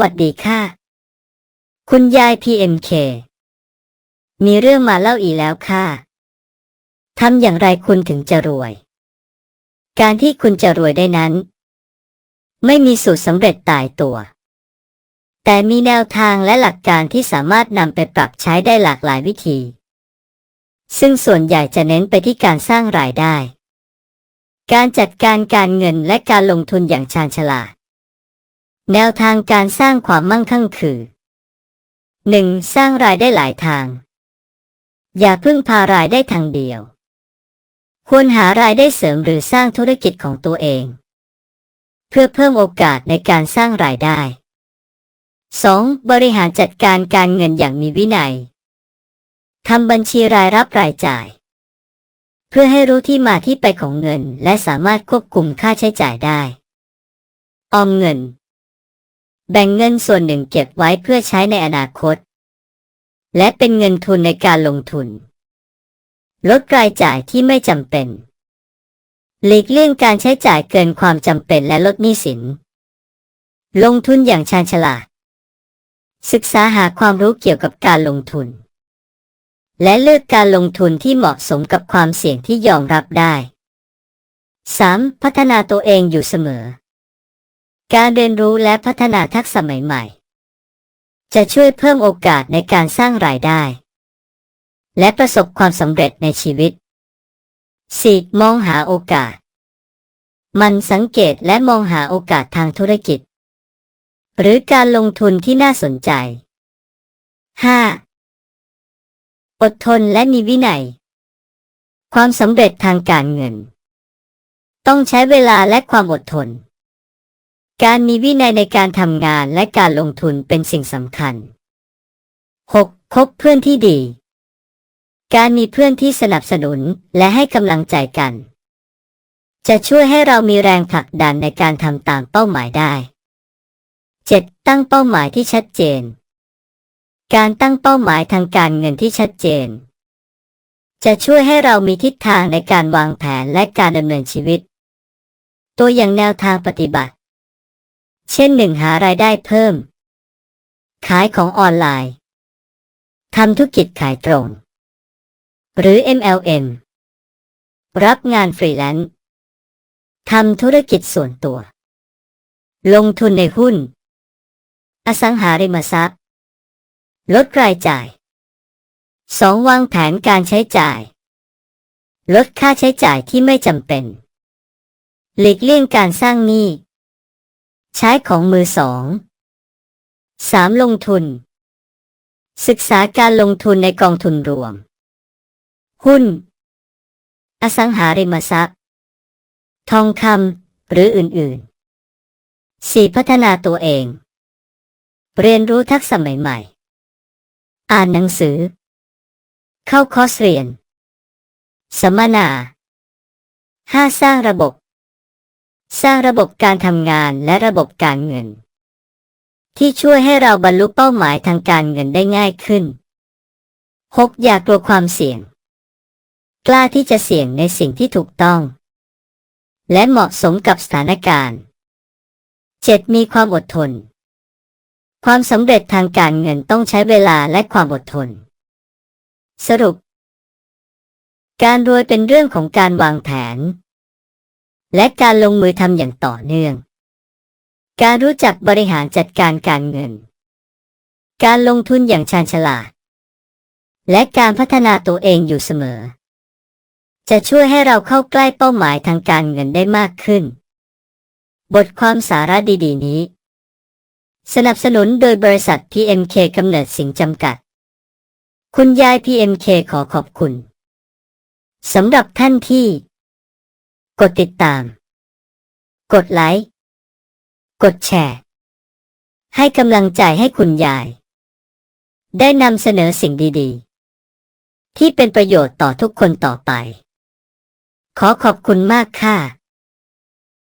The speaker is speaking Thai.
วัสดีค่ะ คุณยาย PMK มีเรื่องมาเล่าอีกแล้วค่ะทำอย่างไรคุณถึงจะรวย การที่คุณจะรวยได้นั้น ไม่มีสูตรสำเร็จตายตัว แต่มีแนวทางและหลักการที่สามารถนำไปปรับใช้ได้หลากหลายวิธี ซึ่งส่วนใหญ่จะเน้นไปที่การสร้างรายได้ การจัดการการเงินและการลงทุนอย่างชาญฉลาด แนวทางการสร้างความมั่งคั่งคือ 1. สร้างรายได้หลายทาง อย่าพึ่งพารายได้ทางเดียว ควรหารายได้เสริมหรือสร้างธุรกิจของตัวเอง เพื่อเพิ่มโอกาสในการสร้างรายได้ 2. บริหารจัดการการเงินอย่างมีวินัยทำบัญชีรายรับรายจ่าย เพื่อให้รู้ที่มาที่ไปของเงิน และสามารถควบคุมค่าใช้จ่ายได้ ออมเงิน แบ่งเงินส่วนหนึ่งเก็บไว้เพื่อใช้ในอนาคต และเป็นเงินทุนในการลงทุน ลดรายจ่ายที่ไม่จำเป็น หลีกเลี่ยงการใช้จ่ายเกินความจำเป็นและลดหนี้สิน ลงทุนอย่างชาญฉลาด ศึกษาหาความรู้เกี่ยวกับการลงทุน และเลือกการลงทุนที่เหมาะสมกับความเสี่ยงที่ยอมรับได้ 3. พัฒนาตัวเองอยู่เสมอ การเรียนรู้และพัฒนาทักษะใหม่ ๆ จะช่วยเพิ่มโอกาสในการสร้างรายได้ และประสบความสำเร็จในชีวิต 4. มองหาโอกาส มันสังเกตและมองหาโอกาสทางธุรกิจ หรือการลงทุนที่น่าสนใจ 5. อดทนและมีวินัย ความสำเร็จทางการเงิน ต้องใช้เวลาและความอดทน การมีวินัยในการทำงานและการลงทุนเป็นสิ่งสำคัญ 6. คบเพื่อนที่ดี การมีเพื่อนที่สนับสนุนและให้กำลังใจกัน จะช่วยให้เรามีแรงผลักดันในการทำตามเป้าหมายได้ 7. ตั้งเป้าหมายที่ชัดเจน การตั้งเป้าหมายทางการเงินที่ชัดเจน จะช่วยให้เรามีทิศทางในการวางแผนและการดำเนินชีวิต ตัวอย่างแนวทางปฏิบัติ เช่นหนึ่งหารายได้เพิ่ม ขายของออนไลน์ทำธุรกิจขายตรง หรือ MLM รับงานฟรีแลนซ์ทำธุรกิจส่วนตัว ลงทุนในหุ้น อสังหาริมทรัพย์ ลดรายจ่าย 2. วางแผนการใช้จ่าย ลดค่าใช้จ่ายที่ไม่จำเป็น หลีกเลี่ยงการสร้างหนี้ ใช้ของมือสอง 3. ลงทุน ศึกษาการลงทุนในกองทุนรวม หุ้น อสังหาริมทรัพย์ ทองคำหรืออื่นๆ 4. พัฒนาตัวเอง เรียนรู้ทักษะใหม่ๆ อ่านหนังสือ เข้าคอร์สเรียน สัมมนา 5. สร้างระบบ สร้างระบบการทำงานและระบบการเงิน ที่ช่วยให้เราบรรลุเป้าหมายทางการเงินได้ง่ายขึ้น 6. อย่ากลัวความเสี่ยง กล้าที่จะเสี่ยงในสิ่งที่ถูกต้อง และเหมาะสมกับสถานการณ์ 7. มีความอดทน ความสำเร็จทางการเงินต้องใช้เวลาและความอดทน สรุป การรวยเป็นเรื่องของการวางแผน และการลงมือทำอย่างต่อเนื่อง การรู้จักบริหารจัดการการเงิน การลงทุนอย่างชาญฉลาด และการพัฒนาตัวเองอยู่เสมอ จะช่วยให้เราเข้าใกล้เป้าหมายทางการเงินได้มากขึ้น บทความสาระดี ๆ นี้ สนับสนุนโดยบริษัท PMK กำเนิดสิงจำกัด คุณยาย PMK ขอขอบคุณสำหรับท่านที่ กดติดตาม กดไลค์ กดแชร์ ให้กำลังใจให้คุณยาย ได้นำเสนอสิ่งดีๆ ที่เป็นประโยชน์ต่อทุกคนต่อไป ขอขอบคุณมากค่ะ